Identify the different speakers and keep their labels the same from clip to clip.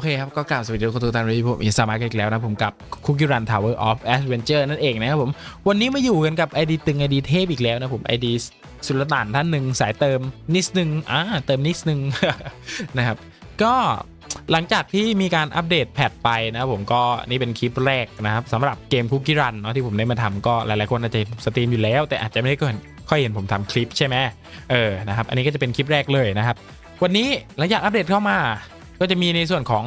Speaker 1: อเคครับ ก็กล่าวสวัสดีทุกท่านวันนี้ผมอินสามาร์กอีกแล้วนะผมกับ Cookie Run Tower of Adventure นั่นเองนะครับผม วันนี้มาอยู่กันกับ ID ตึง ID เทพอีกแล้วนะผม ID สุลต่านท่านหนึ่งสายเติมนิดนึงอ่าเติมนิดนึงนะครับ ก็หลังจากที่มีการอัปเดตแพทไปนะผมก็นี่เป็นคลิปแรกนะครับสำหรับเกม Cookie Run เนาะที่ผมได้มาทำก็หลายๆคนอาจจะสตรีมอยู่แล้ว แต่อาจจะไม่ได้ค่อยเห็นผมทำคลิปใช่ไหมเออนะครับอันนี้ก็จะเป็นคลิปแรกเลยนะครับวันนี้หลังจากอัปเดตเข้ามา ก็จะมีในส่วนของ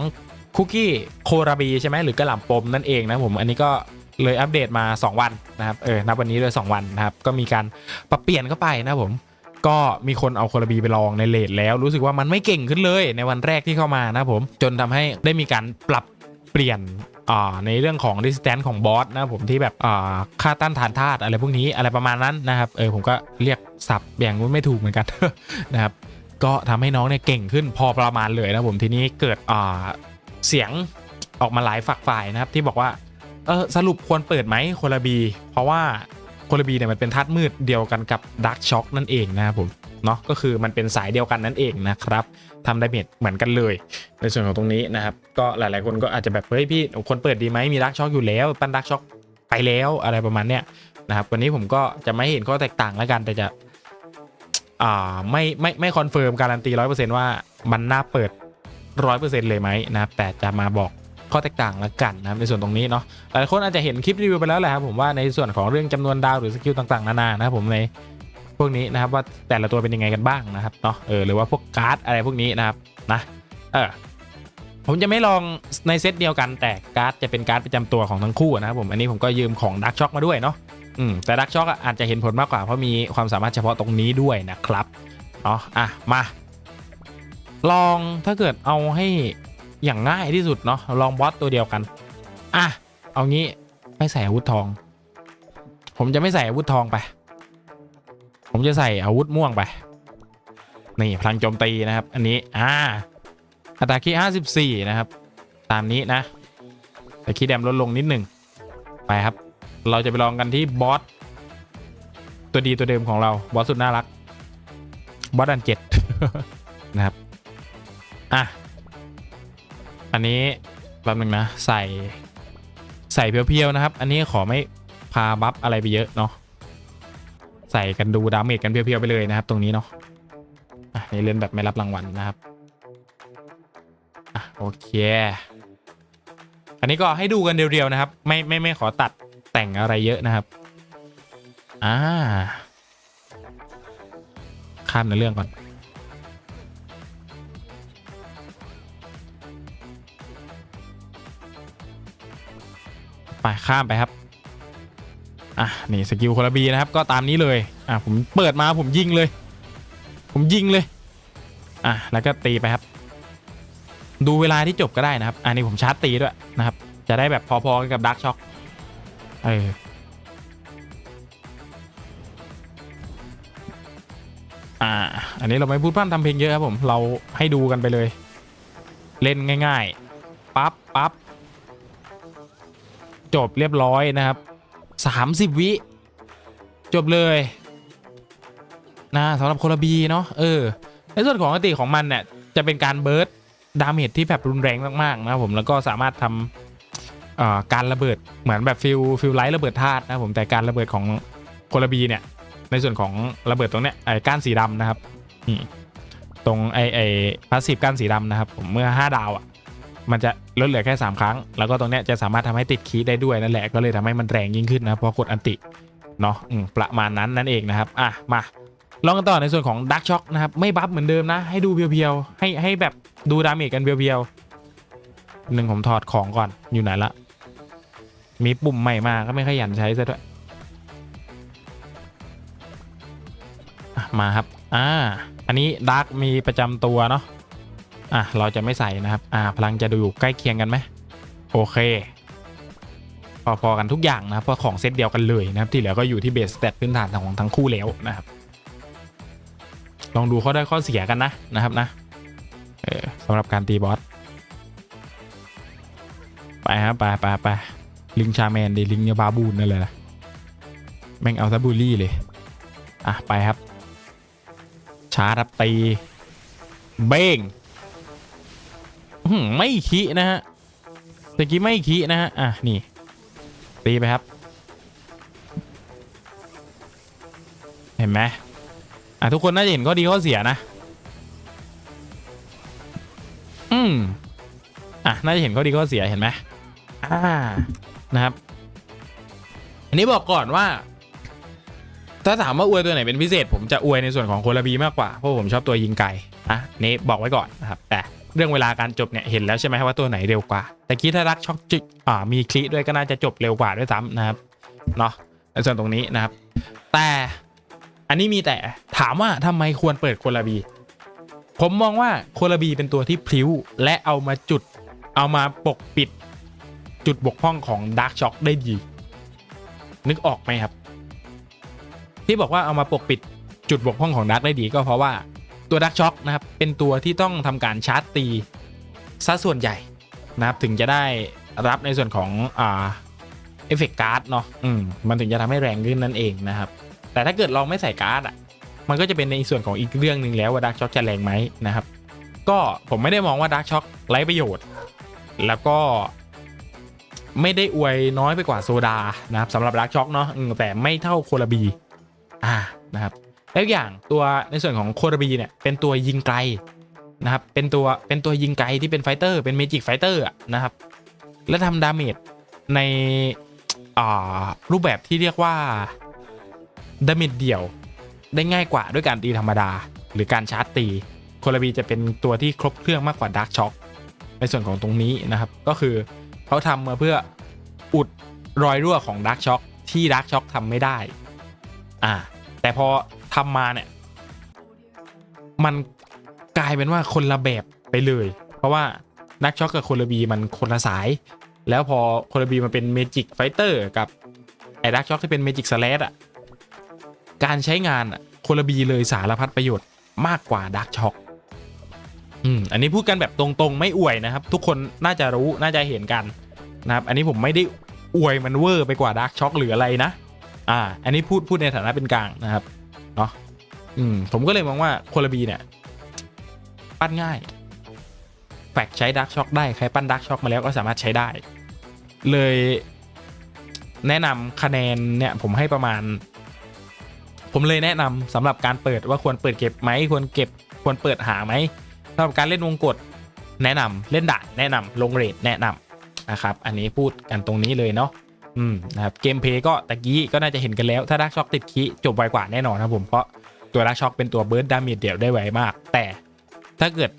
Speaker 1: คุกกี้โคราบีใช่ไหมหรือกระหล่ำปมนั่นเองนะผมอันนี้ก็เลยอัปเดตมา 2 วันนะครับเออนับวันนี้เลย2วันนะครับก็มีการปรับเปลี่ยนเข้าไปนะผมก็มีคนเอาโคราบีไปลองในเลทแล้ว รู้สึกว่ามันไม่เก่งขึ้นเลยในวันแรกที่เข้ามานะผมจนทำให้ได้มีการปรับเปลี่ยนในเรื่องของ resistance ของบอสนะผมที่แบบค่าต้านทานธาตุอะไรพวกนี้อะไรประมาณนั้นนะครับเออผมก็เรียกศัพท์อย่งนู้นไม่ถูกเหมือนกันนะครับ ก็ทำให้น้องเนี่ยเก่งขึ้นพอประมาณเลยนะผมทีนี้เกิดเสียงออกมาหลายฝักฝ่ายนะครับที่บอกว่าเออสรุปควรเปิดไหมโคลาบี เพราะว่าโคลาบีเนี่ยมันเป็นธาตุมืดเดียวกันกับดักช็อคนั่นเองนะครับผมเนาะก็คือมันเป็นสายเดียวกันนั่นเองนะครับทำดาเมจเหมือนกันเลย ในส่วนของตรงนี้นะครับก็หลายๆคนก็อาจจะแบบเฮ้ยพี่คนเปิดดีไหมมีดักช็อคอยู่แล้วปั้นดักช็อคไปแล้วอะไรประมาณเนี้ยนะครับวันนี้ผมก็จะไม่เห็นข้อแตกต่างแล้วกันแต่จะ อ่าไม่ไม่ไม่คอนเฟิร์มการันตีร้อยเปอร์เซ็นต์ว่ามันน่าเปิดร้อยเปอร์เซ็นต์เลยไหมนะครับแต่จะมาบอกข้อแตกต่างละกันนะครับในส่วนตรงนี้เนาะหลายคนอาจจะเห็นคลิปรีวิวไปแล้วแหละครับผมว่าในส่วนของเรื่องจำนวนดาวหรือสกิลต่างๆนานานะครับผมในพวกนี้นะครับว่าแต่ละตัวเป็นยังไงกันบ้างนะครับเนาะเออหรือว่าพวกการ์ดอะไรพวกนี้นะครับนะเออผมจะไม่ลองในเซตเดียวกันแต่การ์ดจะเป็นการ์ดประจำตัวของทั้งคู่นะครับผมอันนี้ผมก็ยืมของดักช็อคมาด้วยเนาะ อืมแต่ดักช็อกอาจจะเห็นผลมากกว่าเพราะมีความสามารถเฉพาะตรงนี้ด้วยนะครับเนาะอะมา ลองถ้าเกิดเอาให้อย่างง่ายที่สุดเนาะลองบอสตัวเดียวกัน อะ เอางี้ไม่ใส่อาวุธทอง ผมจะไม่ใส่อาวุธทองไป ผมจะใส่อาวุธม่วงไป นี่พลังโจมตีนะครับ อันนี้ อ่าอัตราคี54นะครับ ตามนี้นะแต่คีย์แดมลดลงนิดหนึ่งไปครับ เราจะไปลองกันที่บอสตัวดีตัวเดิมของเราบอสสุดน่ารักบอสอันเจ็ดนะครับ อะ อันนี้แป๊บนึงนะ ใส่ใส่เพียวๆนะครับ อันนี้ขอไม่พาบัฟอะไรไปเยอะเนาะใส่กันดูดาเมจกันเพียวๆไปเลยนะครับ ตรงนี้เนาะอะนี่เล่นแบบไม่รับรางวัลนะครับอะโอเค อันนี้ก็ให้ดูกันเรียวๆนะครับ ไม่ไม่ไม่ขอตัด แต่งอะไรเยอะนะครับ อ่า ข้ามในเรื่องก่อน ไป ข้ามไปครับ อะ นี่ สกิลโคลาบีนะครับ ก็ตามนี้เลย อะ ผมเปิดมาผมยิงเลย ผมยิงเลย อะ แล้วก็ตีไปครับ ดูเวลาที่จบก็ได้นะครับ อันนี้ผมชาร์จตีด้วยนะครับ จะได้แบบพอๆกันกับดักช็อค เอออ่า อันนี้เราไม่พูดพร่ำทำเพลงเยอะครับผม เราให้ดูกันไปเลย เล่นง่ายๆ ปั๊บปั๊บจบเรียบร้อยนะครับ 30 วิ จบเลยนะสำหรับโคลบีเนาะเออ ในส่วนของอติของมันเนี่ยจะเป็นการเบิร์ดดาเมจที่แบบรุนแรงมากๆนะครับผมแล้วก็สามารถทำ การระเบิดเหมือนแบบฟิลฟิลไลท์ระเบิดธาตุนะผมแต่การระเบิดของโคลบีเนี่ย ในส่วนของระเบิดตรงเนี้ยไอ้ก้านสีดำนะครับตรงไอ้ไอ้พาสซีฟก้านสีดำนะครับ ผมเมื่อ 5 ดาวอะมันจะลดเหลือแค่ 3 ครั้ง แล้วก็ตรงเนี้ยจะสามารถทำให้ติดคีได้ด้วยนั่นแหละก็เลยทำให้มันแรงยิ่งขึ้นนะเพราะกดอันติเนาะประมาณนั้นนั่นเองนะครับอะมาลองกันต่อในส่วนของดักช็อคนะครับไม่บัฟเหมือนเดิมนะ ให้ดูเพียวๆให้ให้แบบดูดาเมจกันเพียวๆหนึ่งผมถอดของก่อนอยู่ไหนละ มีปุ่มใหม่มาก็ไม่ขยันใช้ซะด้วยมาครับ อ่า อันนี้ดาร์กมีประจำตัวเนาะ อะ เราจะไม่ใส่นะครับ อ่า พลังจะดูอยู่ใกล้เคียงกันไหม โอเค พอๆกันทุกอย่างนะครับ เพราะของเซตเดียวกันเลยนะครับ ที่เหลือก็อยู่ที่เบสสเตตพื้นฐานของทั้งคู่แล้วนะครับ ลองดูข้อได้ข้อเสียกันนะนะครับนะ เออสำหรับการตีบอส ไปครับไปไปไป ลิงชาแมนดิลิงเนี่ยบาบูนนั่นเลยนะแม่งเอาซะบูลลี่เลย อะ ไปครับ ชาร์จครับตี เบ้งไม่คินะฮะตะกี้ไม่คินะฮะ อะ นี่ ตีไปครับ เห็นไหมอะ ทุกคนน่าจะเห็นข้อดีข้อเสียนะ อืมอะ น่าจะเห็นข้อดีข้อเสียเห็นไหมอ่า นะครับ อันนี้บอกก่อนว่า ถ้าถามว่าอวยตัวไหนเป็นพิเศษ ผมจะอวยในส่วนของโคลาบีมากกว่า เพราะผมชอบตัวยิงไกลอะนี่บอกไว้ก่อนนะครับ แต่เรื่องเวลาการจบเนี่ยเห็นแล้วใช่ไหมว่าตัวไหนเร็วกว่า แต่คิดถ้ารักช็อกจิอ่ามีคลิด้วยก็น่าจะจบเร็วกว่าด้วยซ้ำนะครับเนาะในส่วนตรงนี้นะครับ แต่อันนี้มีแต่ถามว่าทำไมควรเปิดโคลาบี ผมมองว่าโคลาบีเป็นตัวที่พลิ้วและเอามาจุด เอามาปกปิด จุดบกพร่องของดาร์กช็อกได้ดี นึกออกไหมครับ ที่บอกว่าเอามาปกปิดจุดบกพร่องของดาร์กได้ดีก็เพราะว่าตัวดาร์กช็อกนะครับเป็นตัวที่ต้องทำการชาร์จตีซะส่วนใหญ่นะครับถึงจะได้รับในส่วนของอ่าเอฟเฟกต์การ์ดเนาะอืมมันถึงจะทำให้แรงขึ้นนั่นเองนะครับ แต่ถ้าเกิดเราไม่ใส่การ์ดอะมันก็จะเป็นในส่วนของอีกเรื่องหนึ่งแล้วว่าดาร์กช็อกจะแรงไหมนะครับ ก็ผมไม่ได้มองว่าดาร์กช็อกไร้ประโยชน์ แล้วก็ ไม่ได้อวยน้อยไปกว่าโซดานะครับสำหรับดาร์กช็อกเนาะแต่ไม่เท่าโคลาบีอ่านะครับแล้วอย่างตัวในส่วนของโคราบีเนี่ยเป็นตัวยิงไกลนะครับเป็นตัวเป็นตัวยิงไกลที่เป็นไฟเตอร์เป็นเมจิกไฟเตอร์นะครับ และทำดาเมจในอ่ารูปแบบที่เรียกว่าดาเมจเดี่ยวได้ง่ายกว่าด้วยการตีธรรมดา หรือการชาร์จตีโคราบีจะเป็นตัวที่ครบเครื่องมากกว่าดาร์กช็อคในส่วนของตรงนี้นะครับ ก็คือ เขาทำมาเพื่ออุดรอยรั่วของดาร์กช็อคที่ดาร์กช็อคทำไม่ได้ อ่า แต่พอทำมาเนี่ย มันกลายเป็นว่าคนละแบบไปเลย เพราะว่านักช็อกกับโคลาบีมันคนละสาย แล้วพอโคลาบีมาเป็นเมจิกไฟเตอร์กับไอ้ดักช็อกที่เป็นเมจิกสแลดอะ การใช้งานอะโคลาบีเลยสารพัดประโยชน์มากกว่าดักช็อก อืมอันนี้พูดกันแบบตรงๆ ไม่อวยนะครับ ทุกคนน่าจะรู้น่าจะเห็นกันนะครับอันนี้ผมไม่ได้อวยมันเวอร์ไปกว่าดักช็อกหรืออะไรนะ อ่า อันนี้พูดพูดในฐานะเป็นกลางนะครับเนาะอืมผมก็เลยมองว่าโคลาบีเนี่ย ปั้นง่าย แฟกใช้ดักช็อกได้ใครปั้นดักช็อกมาแล้วก็สามารถใช้ได้ เลยแนะนำคะแนนเนี่ยผมให้ประมาณ ผมเลยแนะนำสำหรับการเปิดว่าควรเปิดเก็บไหมควรเก็บควรเปิดหาไหม สำหรับการเล่นวงกดแนะนำเล่นด่านแนะนำลงเรทแนะนำนะครับ อันนี้พูดกันตรงนี้เลยเนาะอืมนะครับเกมเพย์ก็ตะกี้ก็น่าจะเห็นกันแล้ว ถ้าดักช็อกติดคีจบไวกว่าแน่นอนครับผมเพราะตัวดักช็อกเป็นตัวเบิร์ดดาเมจเดี่ยวได้ไวมาก แต่ถ้าเกิด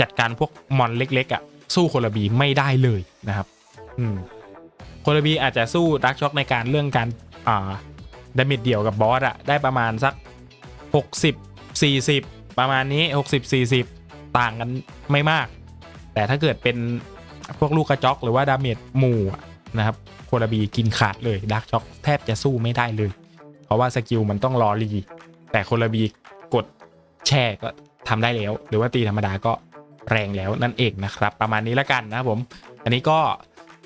Speaker 1: จัดการพวกมอนเล็ก ๆอะสู้โคลบีไม่ได้เลยนะครับ อืมโคลบีอาจจะสู้ดักช็อกในการเรื่องการอ่าดาเมจเดี่ยวกับบอสอะได้ประมาณสัก 60 40 ประมาณนี้ 60 40 ต่างกันไม่มาก แต่ถ้าเกิดเป็นพวกลูกกระจอกหรือว่าดาเมจหมู่นะครับโคลาบีกินขาดเลยดักช็อกแทบจะสู้ไม่ได้เลย เพราะว่าสกิลมันต้องรอรี แต่โคลาบีกดแช่ก็ทำได้แล้ว หรือว่าตีธรรมดาก็แรงแล้วนั่นเองนะครับ ประมาณนี้แล้วกันนะผม อันนี้ก็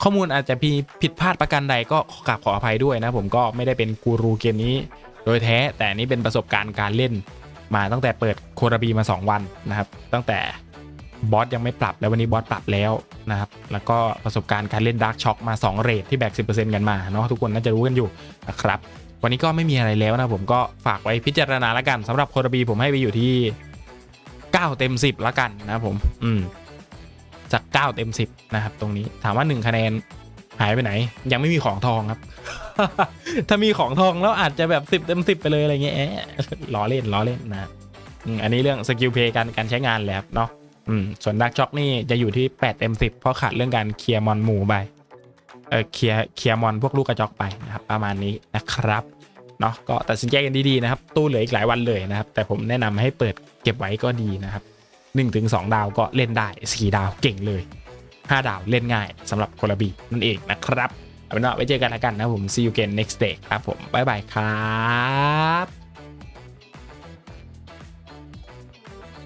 Speaker 1: ข้อมูลอาจจะมีผิดพลาดประการใดก็กราบขออภัยด้วยนะผมก็ไม่ได้เป็นกูรูเกมนี้โดยแท้แต่นนี้เป็นประสบการณ์การเล่น มาตั้งแต่เปิดโคราบีมา 2 วันนะครับ ตั้งแต่บอสยังไม่ปรับแล้ววันนี้บอสปรับแล้วนะครับ แล้วก็ประสบการณ์การเล่นดาร์กช็อคมา 2 เรทที่แบก 10%กันมาเนาะทุกคนน่าจะรู้กันอยู่นะครับ วันนี้ก็ไม่มีอะไรแล้วนะผมก็ฝากไว้พิจารณาล้วกันสำหรับโคราบีผมให้ไปอยู่ที่ 9 เต็ม 10ล้วกันนะผม อืมจาก 9 เต็ม 10 นะครับ ตรงนี้ถามว่า 1 คะแนน หายไปไหน ยังไม่มีของทองครับ ถ้ามีของทองแล้วอาจจะแบบ10เต็ม10ไปเลยอะไรเงี้ยแอะล้อเล่นล้อเล่นนะอันนี้เรื่องสกิลเพย์การการใช้งานและครับเนาะส่วนดักช็อกนี่จะอยู่ที่8เต็ม10 เพราะขาดเรื่องการเคลียร์มอนหมูไปเออเคลียร์เคลียร์มอนพวกลูกกระจอกไปนะครับประมาณนี้นะครับเนาะก็ตัดสินใจกันดีๆนะครับ ตู้เหลืออีกหลายวันเลยนะครับ แต่ผมแนะนำให้เปิดเก็บไว้ก็ดีนะครับ1ถึง2ดาวก็เล่นได้ 4 ดาวเก่งเลย 5 ดาวเล่นง่ายสำหรับโคลาบีนั่นเองนะครับเอาเป็นว่าไว้เจอกันแล้วกันนะผม see you again next day ครับผมบ๊ายบายครับ